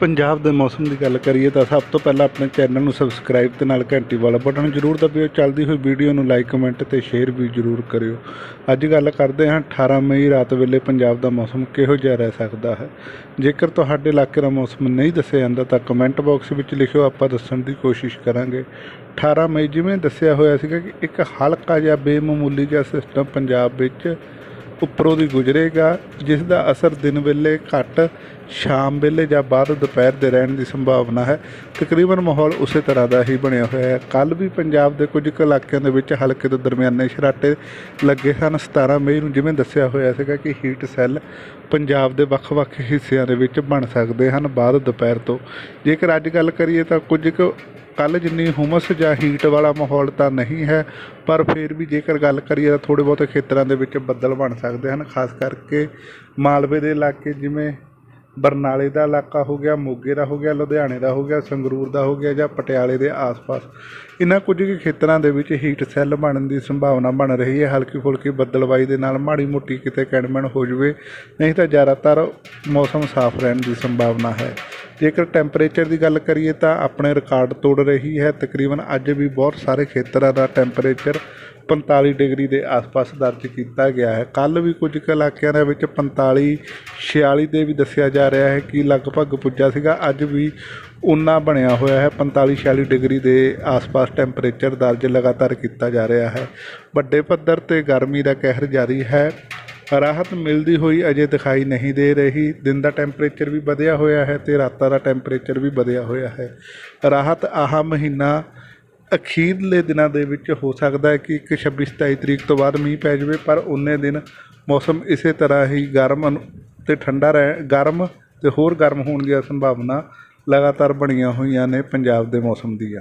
ਪੰਜਾਬ ਦੇ ਮੌਸਮ ਦੀ ਗੱਲ ਕਰੀਏ ਤਾਂ ਸਭ ਤੋਂ ਪਹਿਲਾਂ ਆਪਣੇ ਚੈਨਲ ਨੂੰ ਸਬਸਕ੍ਰਾਈਬ ਤੇ ਨਾਲ ਘੰਟੀ ਵਾਲਾ ਬਟਨ ਜ਼ਰੂਰ ਦਬਿਓ। ਚੱਲਦੀ ਹੋਈ ਵੀਡੀਓ ਨੂੰ ਲਾਈਕ ਕਮੈਂਟ ਤੇ ਸ਼ੇਅਰ ਵੀ ਜ਼ਰੂਰ ਕਰਿਓ। ਅੱਜ ਗੱਲ ਕਰਦੇ ਹਾਂ 18 ਮਈ ਰਾਤ ਵੇਲੇ ਪੰਜਾਬ ਦਾ ਮੌਸਮ ਕਿਹੋ ਜਿਹਾ ਰਹਿ ਸਕਦਾ ਹੈ। ਜੇਕਰ ਤੁਹਾਡੇ ਇਲਾਕੇ ਦਾ ਮੌਸਮ ਨਹੀਂ ਦੱਸਿਆ ਜਾਂਦਾ ਤਾਂ ਕਮੈਂਟ ਬਾਕਸ ਵਿੱਚ ਲਿਖਿਓ, ਆਪਾਂ ਦੱਸਣ ਦੀ ਕੋਸ਼ਿਸ਼ ਕਰਾਂਗੇ। 18 ਮਈ ਜਿਵੇਂ ਦੱਸਿਆ ਹੋਇਆ ਸੀਗਾ ਕਿ ਇੱਕ ਹਲਕਾ ਜਿਹਾ ਬੇਮਾਮੂਲੀ ਜਿਹਾ ਸਿਸਟਮ ਪੰਜਾਬ ਵਿੱਚ ਉੱਪਰੋਂ ਦੀ ਗੁਜ਼ਰੇਗਾ, ਜਿਸ ਦਾ ਅਸਰ ਦਿਨ ਵੇਲੇ ਘੱਟ, ਸ਼ਾਮ ਵੇਲੇ ਜਾਂ ਬਾਅਦ ਦੁਪਹਿਰ ਦੇ ਰਹਿਣ ਦੀ ਸੰਭਾਵਨਾ ਹੈ। ਤਕਰੀਬਨ ਮਾਹੌਲ ਉਸੇ ਤਰ੍ਹਾਂ ਦਾ ਹੀ ਬਣਿਆ ਹੋਇਆ ਹੈ। ਕੱਲ ਵੀ ਪੰਜਾਬ ਦੇ ਕੁਝ ਕੁ ਇਲਾਕਿਆਂ ਦੇ ਵਿੱਚ ਹਲਕੇ ਤੋਂ ਦਰਮਿਆਨੇ ਸ਼ਰਾਟੇ ਲੱਗੇ ਸਨ 17 ਮਈ ਨੂੰ ਜਿਵੇਂ ਦੱਸਿਆ ਹੋਇਆ ਸੀਗਾ ਕਿ ਹੀਟ ਸੈੱਲ ਪੰਜਾਬ ਦੇ ਵੱਖ-ਵੱਖ ਹਿੱਸਿਆਂ ਦੇ ਵਿੱਚ ਬਣ ਸਕਦੇ ਹਨ ਬਾਅਦ ਦੁਪਹਿਰ ਤੋਂ। ਜੇਕਰ ਅੱਜ ਗੱਲ ਕਰੀਏ ਤਾਂ ਕੁਝ ਕੁ ਕੱਲ ਜਿੰਨੀ ਹੁਮਸ ਜਾਂ ਹੀਟ ਵਾਲਾ ਮਾਹੌਲ ਤਾਂ ਨਹੀਂ ਹੈ, ਪਰ ਫਿਰ ਵੀ ਜੇਕਰ ਗੱਲ ਕਰੀਏ ਤਾਂ ਥੋੜ੍ਹੇ ਬਹੁਤੇ ਖੇਤਰਾਂ ਦੇ ਵਿੱਚ ਬੱਦਲ ਬਣ ਸਕਦੇ ਹਨ, ਖਾਸ ਕਰਕੇ ਮਾਲਵੇ ਦੇ ਇਲਾਕੇ ਜਿਵੇਂ ਬਰਨਾਲੇ ਦਾ ਇਲਾਕਾ ਹੋ ਗਿਆ, ਮੋਗੇ ਦਾ ਹੋ ਗਿਆ, ਲੁਧਿਆਣੇ ਦਾ ਹੋ ਗਿਆ, ਸੰਗਰੂਰ ਦਾ ਹੋ ਗਿਆ ਜਾਂ ਪਟਿਆਲੇ ਦੇ ਆਸ-ਪਾਸ। ਇਹਨਾਂ ਕੁਝ ਕੁ ਖੇਤਰਾਂ ਦੇ ਵਿੱਚ ਹੀਟ ਸੈੱਲ ਬਣਨ ਦੀ ਸੰਭਾਵਨਾ ਬਣ ਰਹੀ ਹੈ। ਹਲਕੀ ਫੁਲਕੀ ਬੱਦਲਬਾਈ ਦੇ ਨਾਲ ਮਾੜੀ ਮੋਟੀ ਕਿਤੇ ਕਣਮਣ ਹੋ ਜਵੇ, ਨਹੀਂ ਤਾਂ ਜ਼ਿਆਦਾਤਰ ਮੌਸਮ ਸਾਫ਼ ਰਹਿਣ ਦੀ ਸੰਭਾਵਨਾ ਹੈ। ਜੇਕਰ ਟੈਂਪਰੇਚਰ ਦੀ ਗੱਲ ਕਰੀਏ ਤਾਂ ਆਪਣੇ ਰਿਕਾਰਡ ਤੋੜ ਰਹੀ ਹੈ। ਤਕਰੀਬਨ ਅੱਜ ਵੀ ਬਹੁਤ ਸਾਰੇ ਖੇਤਰਾਂ ਦਾ ਟੈਂਪਰੇਚਰ 45 ਡਿਗਰੀ ਦੇ ਆਸ-ਪਾਸ ਦਰਜ ਕੀਤਾ ਗਿਆ ਹੈ। ਕੱਲ ਵੀ ਕੁਝ ਕੁ ਇਲਾਕਿਆਂ ਦੇ ਵਿੱਚ 45 46 ਦੇ ਵੀ ਦੱਸਿਆ ਜਾ ਰਿਹਾ ਹੈ ਕਿ ਲਗਭਗ ਪੁੱਜਾ ਸੀਗਾ। ਅੱਜ ਵੀ ਉਨਾ ਬਣਿਆ ਹੋਇਆ ਹੈ। 45 46 ਡਿਗਰੀ ਦੇ ਆਸ-ਪਾਸ ਟੈਂਪਰੇਚਰ ਦਰਜ ਲਗਾਤਾਰ ਕੀਤਾ ਜਾ ਰਿਹਾ ਹੈ। ਵੱਡੇ ਪੱਧਰ ਤੇ ਗਰਮੀ ਦਾ ਕਹਿਰ ਜਾਰੀ ਹੈ। ਰਾਹਤ ਮਿਲਦੀ ਹੋਈ ਅਜੇ ਦਿਖਾਈ ਨਹੀਂ ਦੇ ਰਹੀ। ਦਿਨ ਦਾ ਟੈਂਪਰੇਚਰ ਵੀ ਵਧਿਆ ਹੋਇਆ ਹੈ ਤੇ ਰਾਤਾਂ ਦਾ ਟੈਂਪਰੇਚਰ ਵੀ ਵਧਿਆ ਹੋਇਆ ਹੈ। ਰਾਹਤ ਆਹ ਮਹੀਨਾ ਅਖੀਰਲੇ ਦਿਨਾਂ ਦੇ ਵਿੱਚ ਹੋ ਸਕਦਾ ਹੈ ਕਿ ਇੱਕ 26 27 ਤਰੀਕ ਤੋਂ ਬਾਅਦ ਮੀਂਹ ਪੈ ਜਾਵੇ, ਪਰ ਉਨੇ ਦਿਨ ਮੌਸਮ ਇਸੇ ਤਰ੍ਹਾਂ ਹੀ ਗਰਮ ਅਨੁ- ਤੇ ਠੰਡਾ ਰਹਿ ਗਰਮ ਤੇ ਹੋਰ ਗਰਮ ਹੋਣ ਦੀਆਂ ਸੰਭਾਵਨਾ ਲਗਾਤਾਰ ਬਣੀਆਂ ਹੋਈਆਂ ਨੇ ਪੰਜਾਬ ਦੇ ਮੌਸਮ ਦੀਆਂ।